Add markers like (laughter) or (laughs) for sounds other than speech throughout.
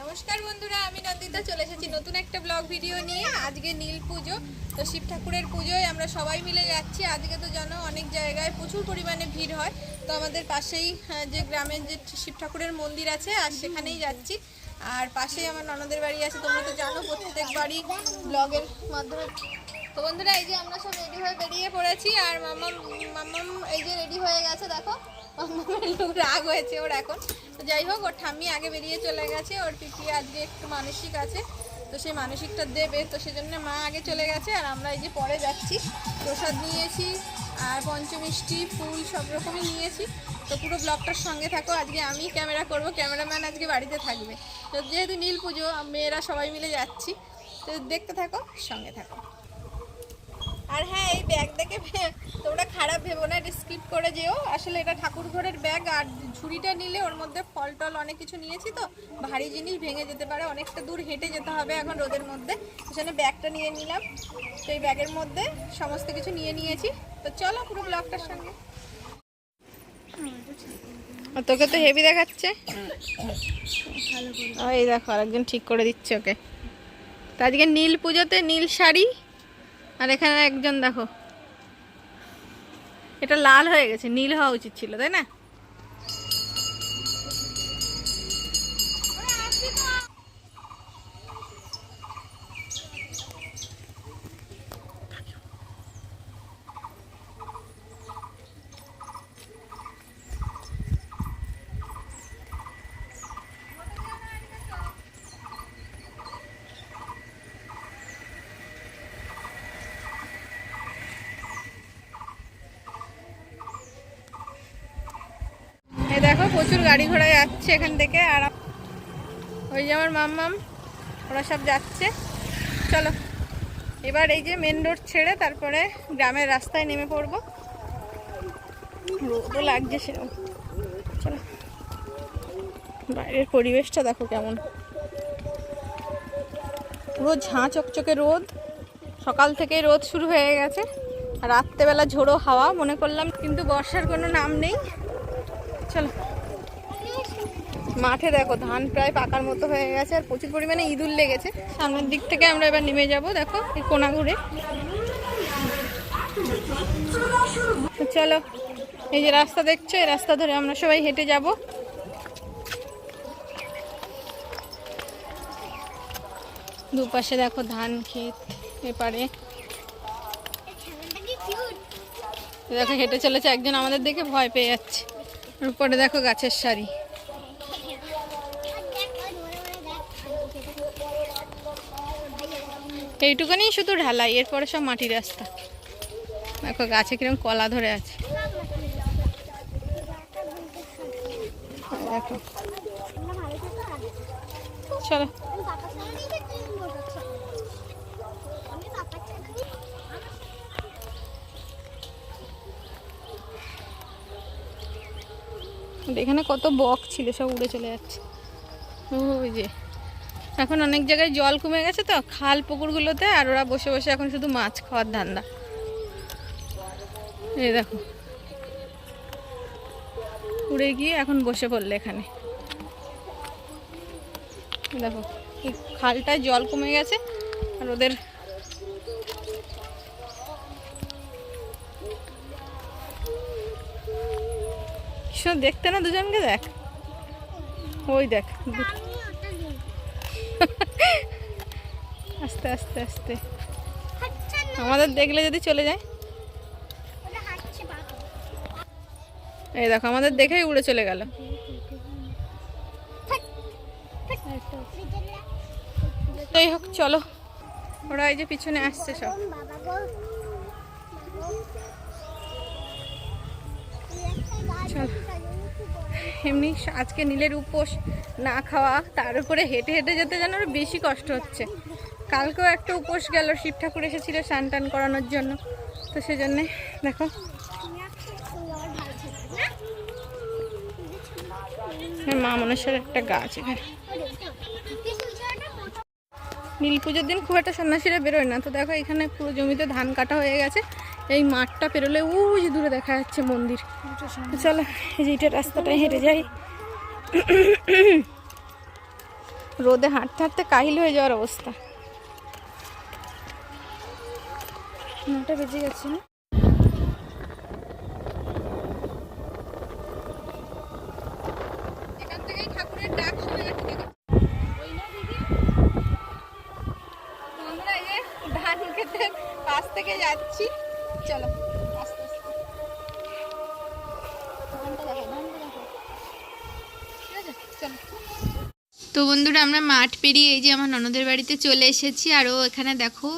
নমস্কার বন্ধুরা আমি নন্দিতা চলে এসেছি নতুন একটা ব্লগ ভিডিও নিয়ে। আজকে নীল পুজো তো শিব ঠাকুরের পুজোয় আমরা সবাই মিলে যাচ্ছি। আজকে তো জানো অনেক জায়গায় প্রচুর পরিমাণে ভিড় হয়। তো আমাদের পাশেই আহ, যে গ্রামের যে শিব ঠাকুরের মন্দির আছে আর সেখানেই যাচ্ছি। আর পাশেই আমার ননদের বাড়ি আছে তোমরা তো জানো প্রত্যেক বাড়ি ব্লগের মাধ্যমে। তো বন্ধুরা এই যে আমরা সব রেডি হয়ে বেরিয়ে পড়েছি আর মামাম মামাম এই যে রেডি হয়ে গেছে দেখো। একটু রাগ হয়েছে ওর এখন। তো যাই হোক, ওর ঠাম্মি আগে বেরিয়ে চলে গেছে, ওর পিপি আজকে একটু মানসিক আছে, তো সেই মানসিকটা দেবে, তো সেজন্য মা আগে চলে গেছে, আর আমরা এই যে পরে যাচ্ছি। প্রসাদ নিয়েছি, আর পঞ্চমিষ্টি, ফুল সব রকমই নিয়েছি। তো পুরো ব্লগটার সঙ্গে থাকো, আজকে আমি ক্যামেরা করব, ক্যামেরাম্যান আজকে বাড়িতে থাকবে। তো যেহেতু নীল পুজো, মেয়েরা সবাই মিলে যাচ্ছি, তো দেখতে থাকো, সঙ্গে থাকো। আর হ্যাঁ এই ব্যাগ দেখে (laughs) তোমরা খারাপ ভেবো না, এটা স্কিপ করে যেও। আসলে এটা ঠাকুর ঘরের ব্যাগ আর ঝুড়িটা নিলে ওর মধ্যে ফল টল অনেক কিছু নিয়েছি তো। ভারী জিনিস ভেঙে যেতে পারে, অনেকটা দূর হেঁটে যেতে হবে এখন রোদের মধ্যে। সেজন্য ব্যাগটা নিয়ে নিলাম। তো এই ব্যাগের মধ্যে সমস্ত কিছু নিয়ে নিয়েছি। তো চলো পুরো ব্লগটার সঙ্গে। তোকে তো হেভি দেখাচ্ছে। এই দেখো, আরেকজন ঠিক করে দিচ্ছে ওকে। তো আজকে নীল পুজোতে নীল শাড়ি আর এখানে একজন দেখো। এটা লাল হয়ে গেছে নীল হওয়া উচিত ছিল তাই না? এই দেখো প্রচুর গাড়ি ঘোড়া যাচ্ছে এখান থেকে আর ওই যে আমার মাম্মাম, ওরা সব যাচ্ছে। চলো, এবার এই যে মেন রোড ছেড়ে তারপরে গ্রামের রাস্তায় নেমে পড়ব। রোদও লাগছে সেরকম। চলো, বাইরের পরিবেশটা দেখো কেমন। পুরো ঝাঁ চকচকে রোদ। সকাল থেকে রোদ শুরু হয়ে গেছে। রাত্রেবেলা ঝোড়ো হাওয়া মনে করলাম, কিন্তু বর্ষার কোনো নাম নেই। মাঠে দেখো, ধান প্রায় পাকার মতো হয়ে গেছে আর প্রচুর পরিমাণে ইঁদুর লেগেছে। সামনের দিক থেকে আমরা এবার নেমে যাব, দেখো, এই কোনা ঘুরে চলো, এই যে রাস্তা দেখছ, এই রাস্তা ধরে আমরা সবাই হেঁটে যাব। দুপাশে দেখো ধান, ক্ষেত, এপারে। দেখো, হেঁটে চলেছে একজন, আমাদের দেখে ভয় পেয়ে যাচ্ছে। উপরে দেখো গাছের সারি। এইটুকুনি শুধু ঢালাই, এরপরে সব মাটির রাস্তা। দেখো গাছে কীরকম কলা ধরে আছে। দেখো। চলো। এখানে কত বক ছিল, সব উড়ে চলে যাচ্ছে। ওই যে। এখন অনেক জায়গায় জল কমে গেছে তো, খাল পুকুরগুলোতে, আর ওরা বসে বসে এখন শুধু মাছ খাওয়ার ধান্দা। এই দেখো। উড়ে গিয়ে এখন বসে পড়লে এখানে। দেখো খালটায় জল কমে গেছে, আর ওদের দেখতে না দুজনকে দেখ? ওই দেখ আস্তে আস্তে আস্তে। আমাদের দেখলে যদি চলে যায়। এই দেখো আমাদের দেখেই উড়ে চলে গেল। যাই হোক চলো। ওরা এই যে পিছনে আসছে সব। এমনি আজকে নীলের উপোস না খাওয়া তার উপরে হেঁটে হেঁটে যেতে যেন বেশি কষ্ট হচ্ছে। কালকেও একটা উপোস গেল, শিব ঠাকুর এসেছিল স্নান টান করানোর জন্য। তো সেজন্যে, দেখো। মা মনসার একটা গাছ এখানে। নীল পুজোর দিন খুব একটা সন্ন্যাসীরা বেরোয় না। তো দেখো এখানে পুরো জমিতে ধান কাটা হয়ে গেছে। এই মাঠটা পেরোলে ওই দূরে দেখা যাচ্ছে মন্দির। চলো, এই যে এইটা রাস্তাটায় হেঁটে যাই। রোদে হাঁটতে হাঁটতে কাহিল হয়ে যাওয়ার অবস্থা। যে ধান খেতে পাশ থেকে যাচ্ছি। চলো আস্তে আস্তে। তো বন্ধুরা আমরা মাঠ পেরিয়ে এই যে আমার ননদের বাড়িতে চলে এসেছি আর ও এখানে দেখো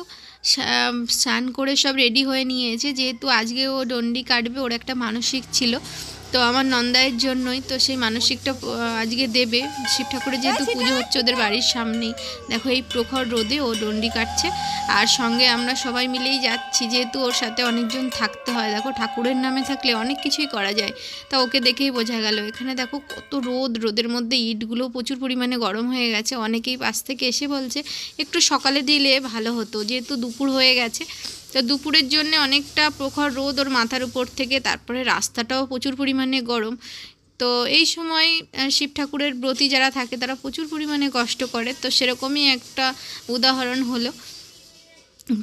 স্নান করে সব রেডি হয়ে নিয়েছে। যেহেতু আজকে ও ডন্ডি কাটবে, ওর একটা মানসিক ছিল। তো আমার নন্দায়ের জন্যই তো সেই মানসিকটা আজকে দেবে। শিব ঠাকুরের যেহেতু পুজো হচ্ছে ওদের বাড়ির সামনেই। দেখো এই প্রখর রোদে ও ডন্ডি কাটছে। আর সঙ্গে আমরা সবাই মিলেই যাচ্ছি যেহেতু ওর সাথে অনেকজন থাকতে হয়। দেখো ঠাকুরের নামে থাকলে অনেক কিছুই করা যায়। তা ওকে দেখেই বোঝা গেল। এখানে দেখো কত রোদ রোদের মধ্যে ইটগুলো প্রচুর পরিমাণে গরম হয়ে গেছে। অনেকেই পাশ থেকে এসে বলছে একটু সকালে দিলে ভালো হতো। যেহেতু দুপুর হয়ে গেছে তো দুপুরের জন্য অনেকটা প্রখর রোদ ওর মাথার উপর থেকে, তারপরে রাস্তাটাও প্রচুর পরিমাণে গরম। তো এই সময় শিব ঠাকুরের ব্রতী যারা থাকে, তারা প্রচুর পরিমাণে কষ্ট করে। তো সেরকমই একটা উদাহরণ হলো।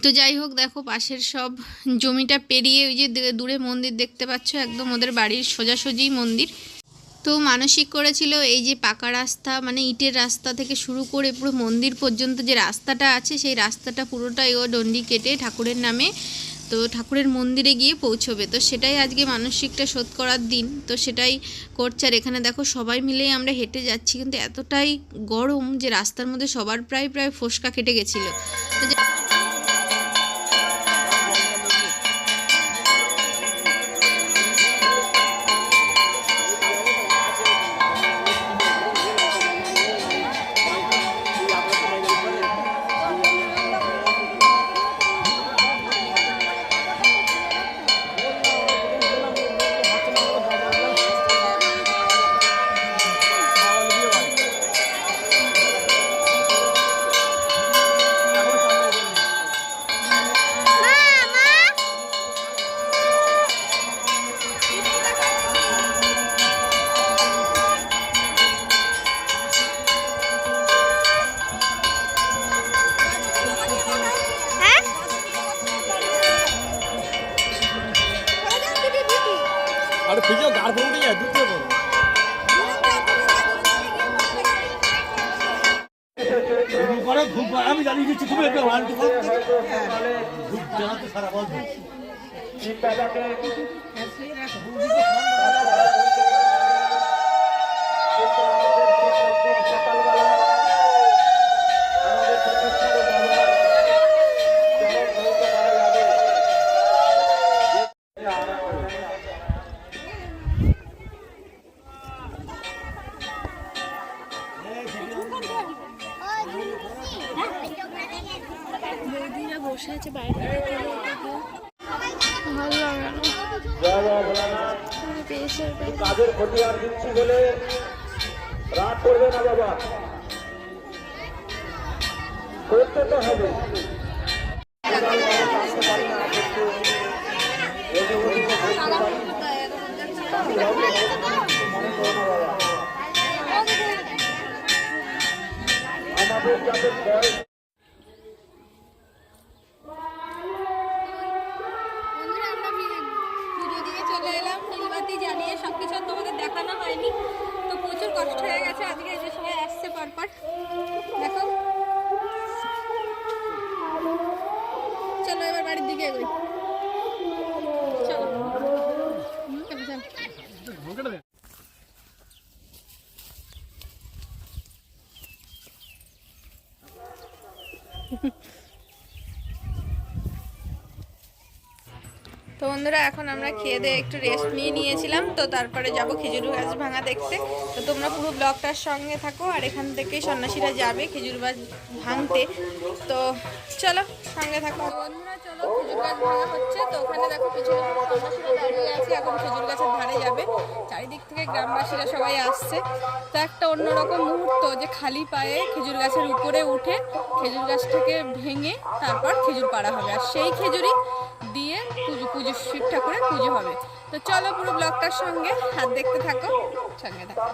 তো যাই হোক, দেখো পাশের সব জমিটা পেরিয়ে ওই যে দূরে- দূরে মন্দির দেখতে পাচ্ছ, একদম ওদের বাড়ির সোজাসুজি মন্দির। তো মানসিক করেছিল এই যে পাকা রাস্তা মানে ইটের রাস্তা থেকে শুরু করে পুরো মন্দির পর্যন্ত যে রাস্তাটা আছে, সেই রাস্তাটা পুরোটাই ও ডন্ডি কেটে ঠাকুরের নামে, তো ঠাকুরের মন্দিরে গিয়ে পৌঁছবে। তো সেটাই আজকে মানসিকটা শোধ করার দিন। তো সেটাই করছে। আর এখানে দেখো সবাই মিলেই আমরা হেঁটে যাচ্ছি। কিন্তু এতটাই গরম যে রাস্তার মধ্যে সবার প্রায় প্রায় ফোসকা কেটে গেছিল। তো Até. করতে হবে। আমাদের যাদের চলো এবার বাড়ির দিকে এগোই। বন্ধুরা, এখন আমরা খেয়ে দিয়ে একটু রেস্ট নিয়ে নিয়েছিলাম, তো তারপরে যাব খেজুর গাছ ভাঙা দেখতে। তো তোমরা পুরো ব্লকটার সঙ্গে থাকো, আর এখান থেকে সন্ন্যাসীরা যাবে খেজুর গাছ ভাঙতে। তো চলো, সঙ্গে থাকো। বন্ধুরা খেজুর গাছ ভাঙা হচ্ছে, তো ওখানে দেখো পিছনে দাঁড়িয়ে আছে, এখন খেজুর গাছের ধারে যাবে। চারিদিক থেকে গ্রামবাসীরা সবাই আসছে। তো একটা অন্যরকম মুহূর্ত, যে খালি পায়ে খেজুর গাছের উপরে উঠে খেজুর গাছটাকে ভেঙে তারপর খেজুর পাড়া হবে। আর সেই খেজুরই দিয়ে পুজো পুজো শিব ঠাকুরের পুজো হবে। তো চলো পুরো ব্লগটার সঙ্গে হাত দেখতে থাকো, সঙ্গে থাকো।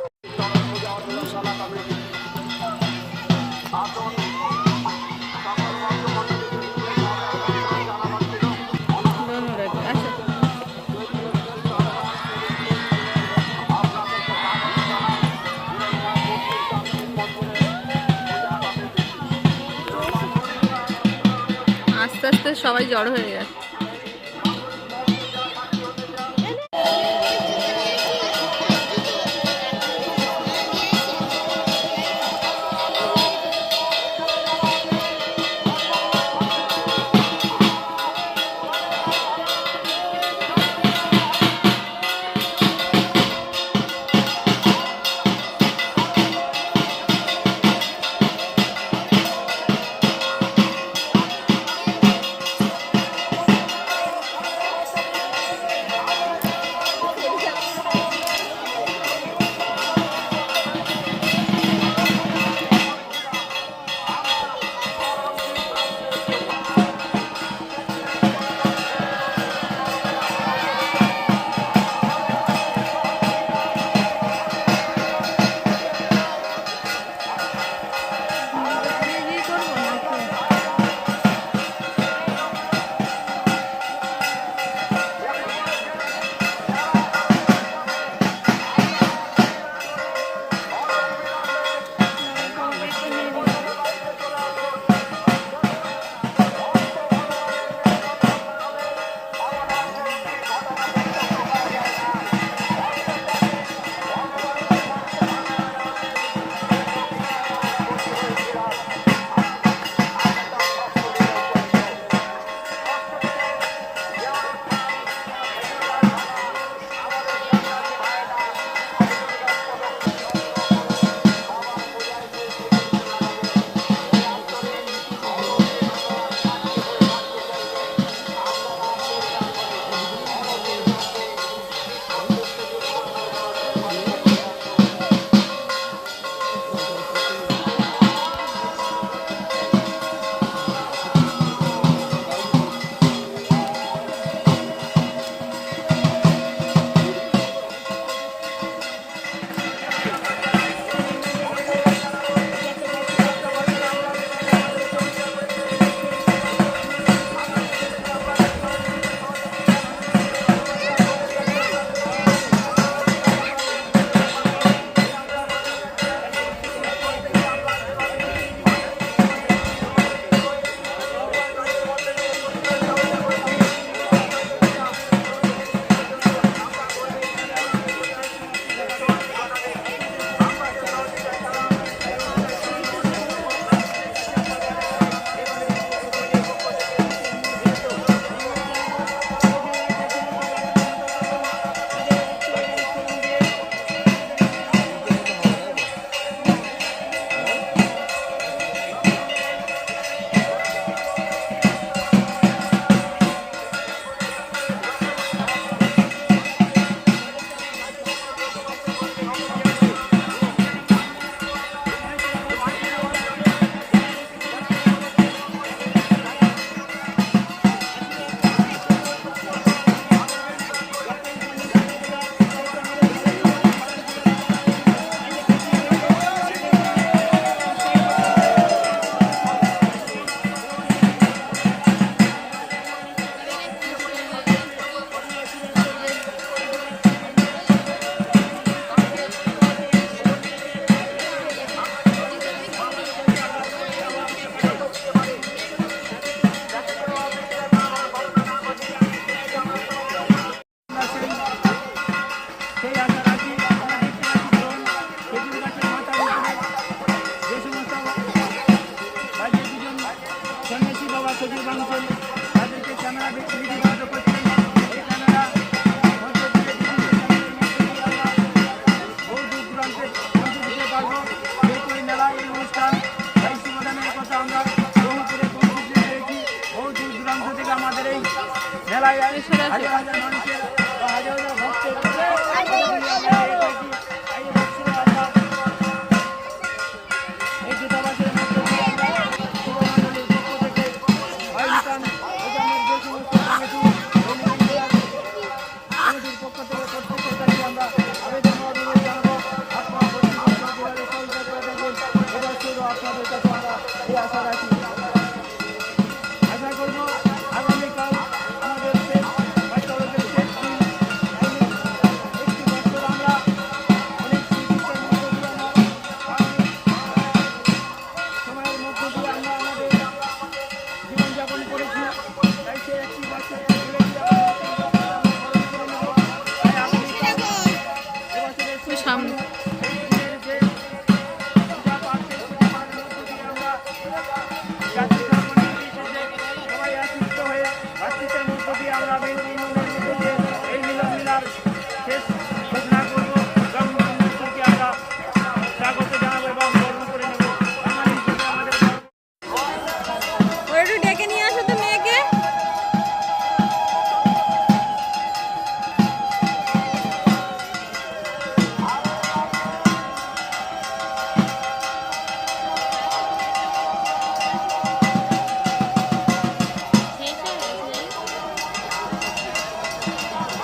আস্তে আস্তে সবাই জড় হয়ে যাচ্ছে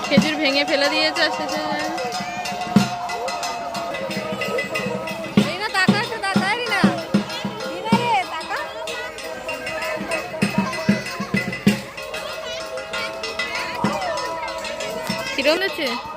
খেজুর ভেঙে ফেলে দিয়েছে আর শেষে কিরম হয়েছে